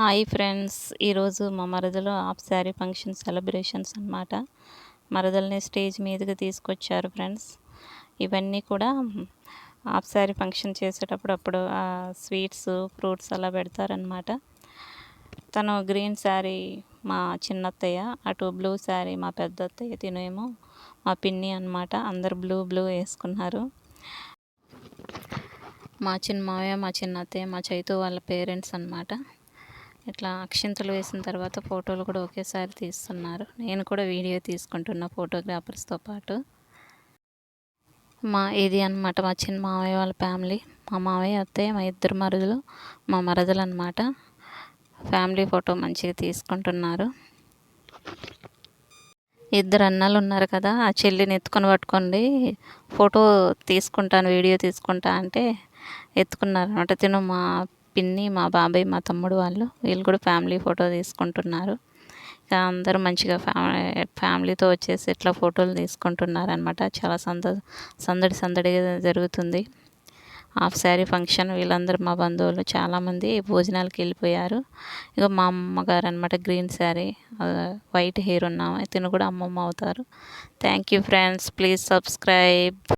Hi friends. ఈరోజు మా మరదలో హాఫ్ శారీ ఫంక్షన్ సెలబ్రేషన్స్ అనమాట మరదల్ని స్టేజ్ మీదకి తీసుకొచ్చారు ఫ్రెండ్స్. ఇవన్నీ కూడా హాఫ్ శారీ ఫంక్షన్ చేసేటప్పుడు అప్పుడు స్వీట్స్ ఫ్రూట్స్ అలా పెడతారనమాట తను గ్రీన్ శారీ మా చిన్నత్తయ్య అటు బ్లూ శారీ మా పెద్ద అత్తయ్య తినేమో మా పిన్ని అనమాట అందరు బ్లూ బ్లూ వేసుకున్నారు. మా చిన్న మావయ్య మా చిన్నత్తయ్య మా చైతు వాళ్ళ పేరెంట్స్ అనమాట ఇట్లా అక్షింతలు వేసిన తర్వాత ఫోటోలు కూడా ఒకేసారి తీస్తున్నారు. నేను కూడా వీడియో తీసుకుంటున్న ఫోటోగ్రాఫర్స్తో పాటు. మా ఇది అనమాట మా చిన్న మావయ్య వాళ్ళ ఫ్యామిలీ మా మావయ్య అత్తయ్య మా ఇద్దరు మరుదులు మా మరదలు అనమాట ఫ్యామిలీ ఫోటో మంచిగా తీసుకుంటున్నారు. ఇద్దరు అన్నలు ఉన్నారు కదా ఆ చెల్లిని ఎత్తుకొని పట్టుకోండి ఫోటో తీసుకుంటాను వీడియో తీసుకుంటా అంటే ఎత్తుకున్నారు అనమాట తిను మా పిన్ని మా బాబాయ్ మా తమ్ముడు వాళ్ళు వీళ్ళు కూడా ఫ్యామిలీ ఫోటో తీసుకుంటున్నారు. ఇక అందరూ మంచిగా ఫ్యామిలీ ఫ్యామిలీతో వచ్చేసి ఇట్లా ఫోటోలు తీసుకుంటున్నారు అనమాట చాలా సంద సందడి సందడిగా జరుగుతుంది. హాఫ్ శారీ ఫంక్షన్ వీళ్ళందరూ మా బంధువులు చాలామంది భోజనాలకు వెళ్ళిపోయారు. ఇక మా అమ్మగారు అనమాట గ్రీన్ శారీ వైట్ హెయిర్ ఉన్నాము తిను కూడా అమ్మమ్మ అవుతారు. Thank you friends. Please subscribe.